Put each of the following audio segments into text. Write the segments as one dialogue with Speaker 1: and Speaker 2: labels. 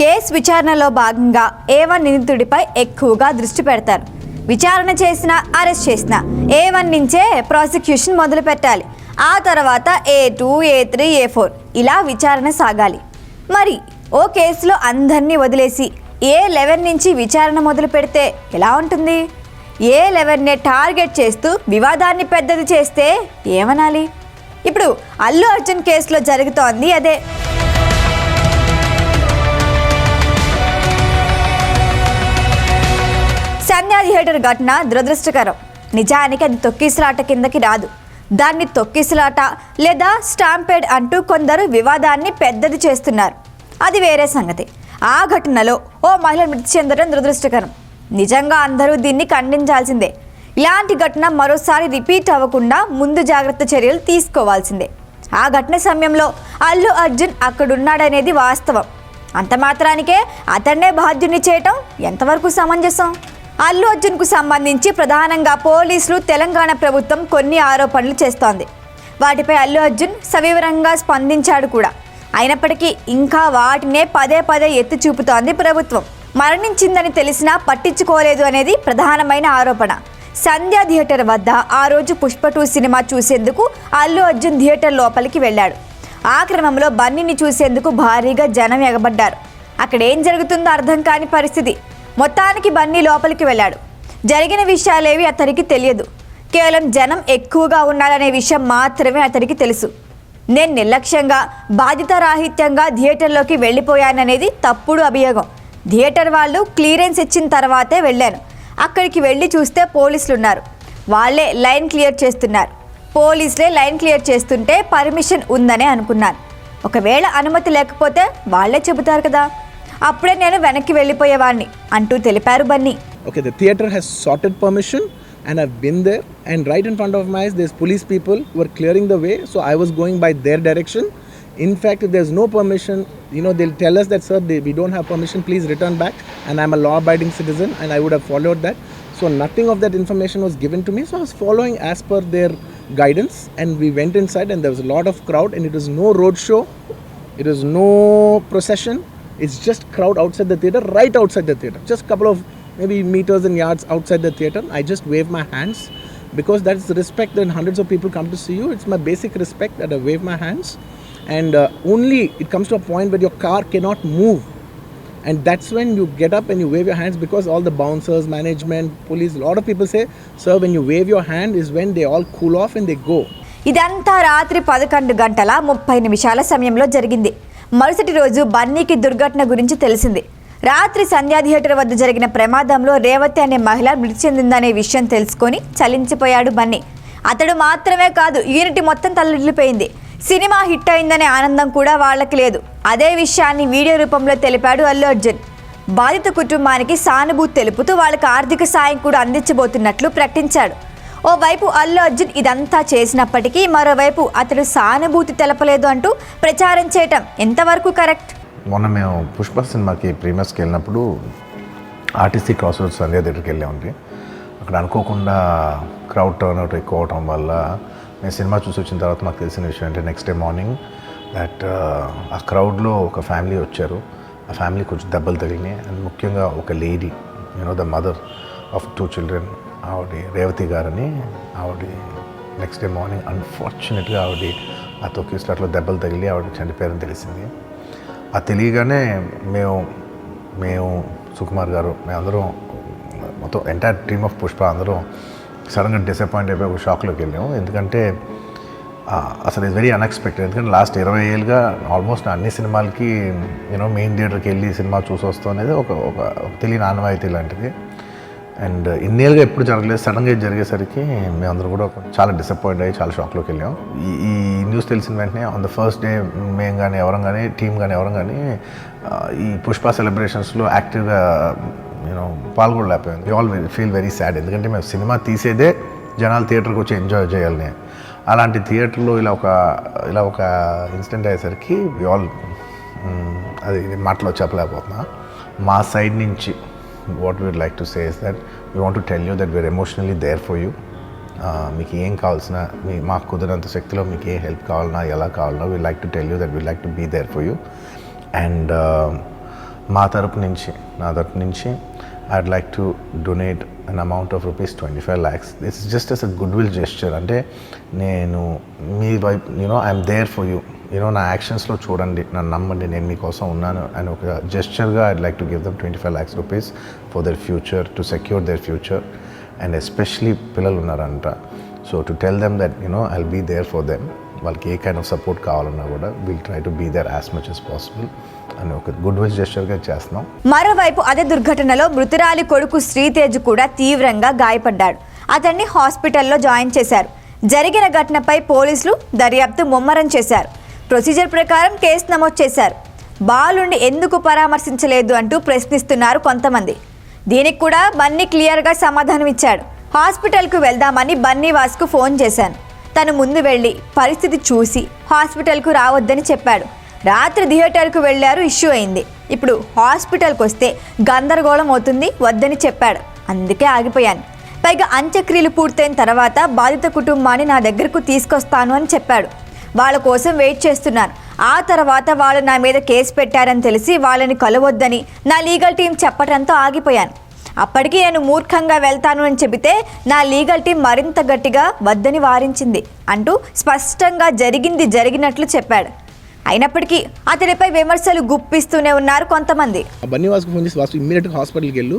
Speaker 1: Case విచారణలో భాగంగా ఏ one నిందితుడిపై ఎక్కువగా దృష్టి పెడతారు. విచారణ చేసిన అరెస్ట్ చేసిన ఏ వన్ నుంచే ప్రాసిక్యూషన్ మొదలు పెట్టాలి. ఆ తర్వాత A two A three A four ఇలా విచారణ సాగాలి. మరి ఓ కేసులో అందరినీ వదిలేసి ఏ లెవెన్ నుంచి విచారణ మొదలు పెడితే ఎలా ఉంటుంది? ఏ లెవెన్నే టార్గెట్ చేస్తూ వివాదాన్ని పెద్దది చేస్తే ఏమనాలి? ఇప్పుడు అల్లు అర్జున్ కేసులో జరుగుతోంది అదే. సంధ్యా థియేటర్ ఘటన దురదృష్టకరం. నిజానికి అది తొక్కిసలాట కిందకి రాదు. దాన్ని తొక్కిసలాట లేదా స్టాంపేడ్ అంటూ కొందరు వివాదాన్ని పెద్దది చేస్తున్నారు. అది వేరే సంగతి. ఆ ఘటనలో ఓ మహిళ మృతి చెందడం దురదృష్టకరం. నిజంగా అందరూ దీన్ని ఖండించాల్సిందే. ఇలాంటి ఘటన మరోసారి రిపీట్ అవ్వకుండా ముందు జాగ్రత్త చర్యలు తీసుకోవాల్సిందే. ఆ ఘటన సమయంలో అల్లు అర్జున్ అక్కడున్నాడనేది వాస్తవం. అంత మాత్రానికే అతన్నే బాధ్యుని చేయటం ఎంతవరకు సమంజసం? అల్లు అర్జున్కు సంబంధించి ప్రధానంగా పోలీసులు తెలంగాణ ప్రభుత్వం కొన్ని ఆరోపణలు చేస్తోంది. వాటిపై అల్లు అర్జున్ సవివరంగా స్పందించాడు కూడా. అయినప్పటికీ ఇంకా వాటినే పదే పదే ఎత్తి చూపుతోంది ప్రభుత్వం. మరణించిందని తెలిసినా పట్టించుకోలేదు అనేది ప్రధానమైన ఆరోపణ. సంధ్యా థియేటర్ వద్ద ఆ రోజు పుష్ప టూ సినిమా చూసేందుకు అల్లు అర్జున్ థియేటర్ లోపలికి వెళ్ళాడు. ఆ క్రమంలో బన్నీని చూసేందుకు భారీగా జనం ఎగబడ్డారు. అక్కడ ఏం జరుగుతుందో అర్థం కాని పరిస్థితి. మొత్తానికి బన్నీ లోపలికి వెళ్ళాడు. జరిగిన విషయాలేవి అతనికి తెలియదు. కేవలం జనం ఎక్కువగా ఉండాలనే విషయం మాత్రమే అతనికి తెలుసు. నేను నిర్లక్ష్యంగా బాధితరాహిత్యంగా థియేటర్లోకి వెళ్ళిపోయాననేది తప్పుడు అభియోగం. థియేటర్ వాళ్ళు క్లియరెన్స్ ఇచ్చిన తర్వాతే వెళ్ళాను. అక్కడికి వెళ్ళి చూస్తే పోలీసులు ఉన్నారు వాళ్ళే లైన్ క్లియర్ చేస్తున్నారు. పోలీసులే లైన్ క్లియర్ చేస్తుంటే పర్మిషన్ ఉందనే అనుకున్నాను. ఒకవేళ అనుమతి లేకపోతే వాళ్ళే చెబుతారు కదా. అప్పుడే నేను వెనక్కి వెళ్ళిపోయేవాడిని అంటూ తెలిపారు Bunny
Speaker 2: Okay, the theater has sorted permission and I've been there. And right in front of my eyes, there's police people who are clearing the way. So I was going by their direction. In fact, if there's no permission, you know, they'll tell us that, sir, they, we don't have permission, please return back. And I'm a law abiding citizen and I would have followed that. So nothing of that information was given to me. So I was following as per their guidance. And we went inside and there was a lot of crowd and it was no road show. It was no procession. It's just crowd outside the theater, right outside the theater. Just couple of maybe meters and yards outside the theater. I just wave my hands because that's the respect that hundreds of people come to see you. It's my basic respect that I wave my hands. And uh, only it comes to a point where your car cannot move. And that's when you get up and you wave your hands because all the bouncers, management, police, a lot of people say, sir, when you wave your hand is when they all cool off and they go.
Speaker 1: ఇదంతా రాత్రి పదకొండు గంటల ముప్పై నిమిషాల సమయంలో జరిగింది మరుసటి రోజు బన్నీకి దుర్ఘటన గురించి తెలిసింది. రాత్రి సంధ్యా థియేటర్ వద్ద జరిగిన ప్రమాదంలో రేవతి అనే మహిళ మృతి చెందిందనే విషయం తెలుసుకొని చలించిపోయాడు బన్నీ. అతడు మాత్రమే కాదు యూనిట్ మొత్తం తల్లిపోయింది సినిమా హిట్ అయిందనే ఆనందం కూడా వాళ్ళకి లేదు. అదే విషయాన్ని వీడియో రూపంలో తెలిపాడు అల్లు అర్జున్. బాధిత కుటుంబానికి సానుభూతి తెలుపుతూ వాళ్ళకి ఆర్థిక సాయం కూడా అందించబోతున్నట్లు ప్రకటించాడు. ఓవైపు అల్లు అర్జున్ ఇదంతా చేసినప్పటికీ మరోవైపు అతడు సానుభూతి తెలపలేదు అంటూ ప్రచారం చేయటం ఎంతవరకు కరెక్ట్?
Speaker 3: మొన్న మేము పుష్ప సినిమాకి ప్రీమియర్స్కి వెళ్ళినప్పుడు ఆర్టీసీ క్రాస్ రోడ్ సంధ్య దగ్గరికి వెళ్ళామండి. అక్కడ అనుకోకుండా క్రౌడ్ టర్న్ అవుట్ ఎక్కువ అవటం వల్ల నేను సినిమా చూసి వచ్చిన తర్వాత మాకు తెలిసిన విషయం అంటే నెక్స్ట్ డే మార్నింగ్ దట్ ఆ క్రౌడ్లో ఒక ఫ్యామిలీ వచ్చారు. ఆ ఫ్యామిలీ కొంచెం దెబ్బలు తగిలినాయి. అండ్ ముఖ్యంగా ఒక lady you know the mother of two children ఆవిడ రేవతి గారని ఆవిడ నెక్స్ట్ డే మార్నింగ్ అన్ఫార్చునేట్గా ఆవిడ ఆ తొక్కి స్టార్ట్లో దెబ్బలు తగిలి ఆవిడ చనిపోయారని తెలిసింది. ఆ తెలియగానే మేము మేము సుకుమార్ గారు మేమందరం మొత్తం ఎంటైర్ టీమ్ ఆఫ్ పుష్ప అందరం సడన్గా డిసప్పాయింట్ అయిపోయి ఒక షాక్లోకి వెళ్ళాము. ఎందుకంటే అసలు ఇది వెరీ అన్ఎక్స్పెక్టెడ్ ఎందుకంటే లాస్ట్ ఇరవై ఏళ్ళుగా ఆల్మోస్ట్ అన్ని సినిమాలకి యూనో మెయిన్ థియేటర్కి వెళ్ళి సినిమా చూసి వస్తాం అనేది ఒక ఒక ఒక తెలియని ఆనవాయితీ లాంటిది. అండ్ ఇన్నేళ్ళుగా ఎప్పుడు జరగలేదు సడన్గా జరిగేసరికి మేమందరం కూడా చాలా డిసప్పాయింట్ అయ్యి చాలా షాక్లోకి వెళ్ళాం. ఈ న్యూస్ తెలిసిన వెంటనే ఆన్ ద ఫస్ట్ డే మేము కానీ ఎవరం కానీ టీం కానీ ఎవరం కానీ ఈ పుష్ప సెలబ్రేషన్స్లో యాక్టివ్గా నేను పాల్గొనలేకపోయింది we all feel very sad ఎందుకంటే మేము సినిమా తీసేదే జనాలు థియేటర్కి వచ్చి ఎంజాయ్ చేయాలని. అలాంటి థియేటర్లో ఇలా ఒక ఇలా ఒక ఇన్సిడెంట్ అయ్యేసరికి యూ ఆల్ అది మాటలో చెప్పలేకపోతున్నా. మా సైడ్ నుంచి what we'd like to say is that we want to tell you that we are emotionally there for you మీకు ఏం కావాల్సిన మీ మాకు కుదిరినంత శక్తిలో మీకు ఏ హెల్ప్ కావాలన్నా ఎలా కావాలన్నా we like to tell you that we like to be there for you and మా తరపు నుంచి నా తరపు నుంచి I'd like to donate an amount of rupees twenty five lakhs this is just as a goodwill gesture అంటే నేను మీ వైపు you know I'm there for you you know నా యాక్షన్స్లో చూడండి నన్ను నమ్మండి నేను మీకోసం ఉన్నాను అని ఒక జెస్చర్గా I'd like to give them twenty five lakhs rupees for their future to secure their future and especially పిల్లలు ఉన్నారంట. So to tell them that you know I'll be there for them వాళ్ళకి ఏ కైండ్ ఆఫ్ సపోర్ట్ కావాలన్నా కూడా will try to be there as much as possible అని ఒక good will జెస్చర్గా చేస్తున్నాం.
Speaker 1: మరోవైపు అదే దుర్ఘటనలో మృతురాలి కొడుకు శ్రీతేజ్ కూడా తీవ్రంగా గాయపడ్డాడు. అతన్ని హాస్పిటల్లో జాయిన్ చేశారు. జరిగిన ఘటనపై పోలీసులు దర్యాప్తు ముమ్మరం చేశారు. ప్రొసీజర్ ప్రకారం కేసు నమోదు చేశారు. బాలుని ఎందుకు పరామర్శించలేదు అంటూ ప్రశ్నిస్తున్నారు కొంతమంది. దీనికి కూడా బన్నీ క్లియర్గా సమాధానం ఇచ్చాడు. హాస్పిటల్కు వెళ్దామని బన్నీవాస్కు ఫోన్ చేశాను. తను ముందు వెళ్ళి పరిస్థితి చూసి హాస్పిటల్కు రావద్దని చెప్పాడు. రాత్రి థియేటర్కు వెళ్ళారు ఇష్యూ అయింది. ఇప్పుడు హాస్పిటల్కి వస్తే గందరగోళం అవుతుంది వద్దని చెప్పాడు. అందుకే ఆగిపోయాను. పైగా అంత్యక్రియలు పూర్తయిన తర్వాత బాధిత కుటుంబాన్ని నా దగ్గరకు తీసుకొస్తాను అని చెప్పాడు. వాళ్ళ కోసం వెయిట్ చేస్తున్నాను ఆ తర్వాత వాళ్ళు నా మీద కేసు పెట్టారని తెలిసి వాళ్ళని కలవద్దని నా లీగల్ టీం చెప్పడంతో ఆగిపోయాను. అప్పటికి నేను మూర్ఖంగా వెళ్తాను అని చెబితే నా లీగల్ టీం మరింత గట్టిగా వద్దని వారించింది అంటూ స్పష్టంగా జరిగింది జరిగినట్లు చెప్పాడు. అయినప్పటికీ అతడిపై విమర్శలు గుప్పిస్తూనే ఉన్నారు కొంతమంది.
Speaker 2: ఫోన్ చేసి వాసు ఇమ్మీడియట్గా హాస్పిటల్కి వెళ్ళు.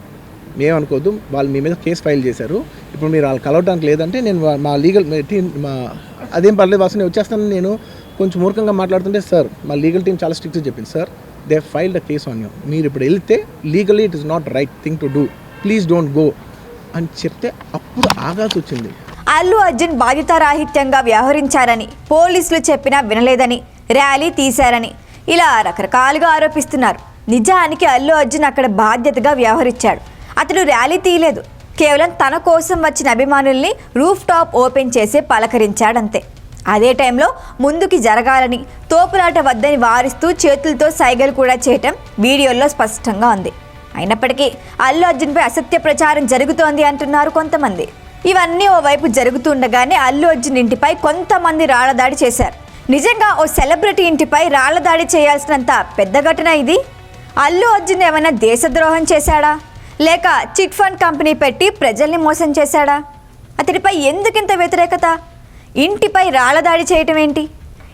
Speaker 2: మేమనుకోవద్దు వాళ్ళు మీ మీద కేసు ఫైల్ చేశారు. ఇప్పుడు మీరు వాళ్ళు కలవడానికి లేదంటే నేను మా లీగల్ టీం మా అదేం పర్లేదు వాసు నేను వచ్చేస్తాను నేను కొంచెం మూర్ఖంగా మాట్లాడుతుంటే సార్ మా లీగల్ టీం చాలా స్ట్రిక్ట్గా చెప్పింది sir. They filed a case on you. మీరు ఇప్పుడు వెళ్తే legally it is not right thing to do. Please don't go. అని చెప్తే అప్పుడు ఆగాల్సి వచ్చింది.
Speaker 1: అల్లు అర్జున్ బాధ్యతారాహిత్యంగా వ్యవహరించారని పోలీసులు చెప్పినా వినలేదని ర్యాలీ తీశారని ఇలా రకరకాలుగా ఆరోపిస్తున్నారు. నిజానికి అల్లు అర్జున్ అక్కడ బాధ్యతగా వ్యవహరించాడు. అతడు ర్యాలీ తీయలేదు. కేవలం తన కోసం వచ్చిన అభిమానుల్ని రూఫ్ టాప్ ఓపెన్ చేసి పలకరించాడంతే. అదే టైంలో ముందుకి జరగాలని తోపులాట వద్దని వారిస్తూ చేతులతో సైగలు కూడా చేయటం వీడియోల్లో స్పష్టంగా ఉంది. అయినప్పటికీ అల్లు అర్జున్పై అసత్య ప్రచారం జరుగుతోంది అంటున్నారు కొంతమంది. ఇవన్నీ ఓవైపు జరుగుతుండగానే అల్లు అర్జున్ ఇంటిపై కొంతమంది రాళ్ళదాడి చేశారు. నిజంగా ఓ సెలబ్రిటీ ఇంటిపై రాళ్ళదాడి చేయాల్సినంత పెద్ద ఘటన ఇది? అల్లు అర్జున్ ఏమైనా దేశద్రోహం చేశాడా? లేక చిట్ ఫండ్ కంపెనీ పెట్టి ప్రజల్ని మోసం చేశాడా? అతడిపై ఎందుకింత వ్యతిరేకత? ఇంటిపై రాళ్ళదాడి చేయటం ఏంటి?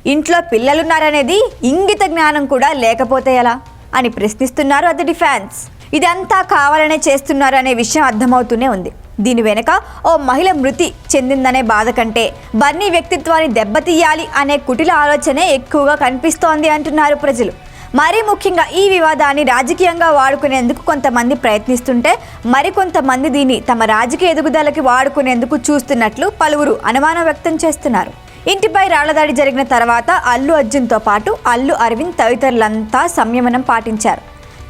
Speaker 1: ఇంట్లో పిల్లలున్నారనేది ఇంగిత జ్ఞానం కూడా లేకపోతే ఎలా? అని ప్రశ్నిస్తున్నారు అతడి ఫ్యాన్స్. ఇదంతా కావాలనే చేస్తున్నారు అనే విషయం అర్థమవుతూనే ఉంది. దీని వెనుక ఓ మహిళ మృతి చెందిందనే బాధ కంటే బన్నీ వ్యక్తిత్వాన్ని దెబ్బతీయాలి అనే కుటిల ఆలోచనే ఎక్కువగా కనిపిస్తోంది అంటున్నారు ప్రజలు. మరీ ముఖ్యంగా ఈ వివాదాన్ని రాజకీయంగా వాడుకునేందుకు కొంతమంది ప్రయత్నిస్తుంటే మరికొంతమంది దీన్ని తమ రాజకీయ ఎదుగుదలకి వాడుకునేందుకు చూస్తున్నట్లు పలువురు అనుమానం వ్యక్తం చేస్తున్నారు. ఇంటిపై రాళ్ళదాడి జరిగిన తర్వాత అల్లు అర్జున్తో పాటు అల్లు అరవింద్ తదితరులంతా సంయమనం పాటించారు.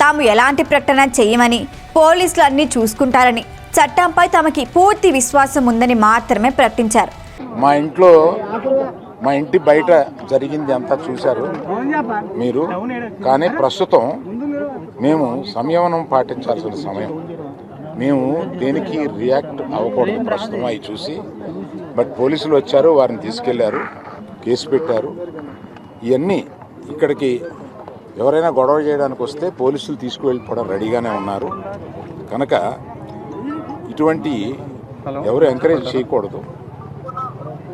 Speaker 1: తాము ఎలాంటి ప్రకటన చేయమని పోలీసులు అన్నీ చూసుకుంటారని చట్టంపై తమకి పూర్తి విశ్వాసం ఉందని మాత్రమే ప్రకటించారు.
Speaker 4: మా ఇంట్లో మా ఇంటి బయట జరిగింది అంతా చూశారు మీరు. కానీ ప్రస్తుతం మేము సంయమనం పాటించాల్సిన సమయం. మేము దేనికి రియాక్ట్ అవ్వకూడదు ప్రస్తుతం అవి చూసి. బట్ పోలీసులు వచ్చారు వారిని తీసుకెళ్ళారు కేసు పెట్టారు. ఇవన్నీ ఇక్కడికి ఎవరైనా గొడవ చేయడానికి వస్తే పోలీసులు తీసుకువెళ్ళిపోవడం రెడీగానే ఉన్నారు. కనుక ఇటువంటి ఎవరు ఎంకరేజ్ చేయకూడదు.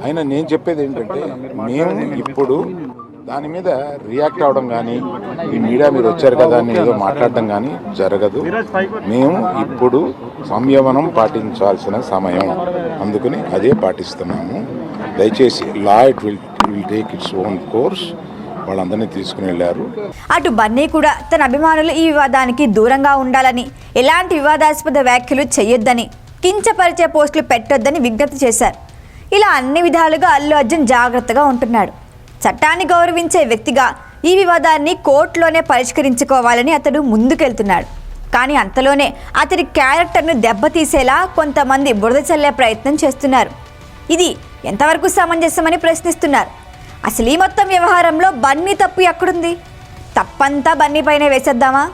Speaker 4: అయినా నేను చెప్పేది ఏంటంటే మేము ఇప్పుడు దాని మీద రియాక్ట్ అవడం కానీ ఈ మీడియా మీరు వచ్చారు కదా అని ఏదో మాట్లాడడం కానీ జరగదు. మేము ఇప్పుడు సంయమనం పాటించాల్సిన సమయం. అందుకని అదే పాటిస్తున్నాము. దయచేసి law it will will take its own course వాళ్ళందరినీ తీసుకుని వెళ్ళారు.
Speaker 1: అటు బన్నీ కూడా తన అభిమానులు ఈ వివాదానికి దూరంగా ఉండాలని ఎలాంటి వివాదాస్పద వ్యాఖ్యలు చేయొద్దని కించపరిచే పోస్టులు పెట్టొద్దని విజ్ఞప్తి చేశారు. ఇలా అన్ని విధాలుగా అల్లు అర్జున్ జాగ్రత్తగా ఉంటున్నాడు. చట్టాన్ని గౌరవించే వ్యక్తిగా ఈ వివాదాన్ని కోర్టులోనే పరిష్కరించుకోవాలని అతడు ముందుకెళ్తున్నాడు. కానీ అంతలోనే అతడి క్యారెక్టర్ను దెబ్బతీసేలా కొంతమంది బురద చల్లే ప్రయత్నం చేస్తున్నారు. ఇది ఎంతవరకు సమంజసమని ప్రశ్నిస్తున్నారు. అసలు ఈ మొత్తం వ్యవహారంలో బన్నీ తప్పు ఎక్కడుంది? తప్పంతా బన్నీపైనే వేసేద్దామా?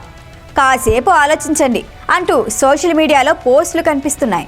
Speaker 1: కాసేపు ఆలోచించండి అంటూ సోషల్ మీడియాలో పోస్టులు కనిపిస్తున్నాయి.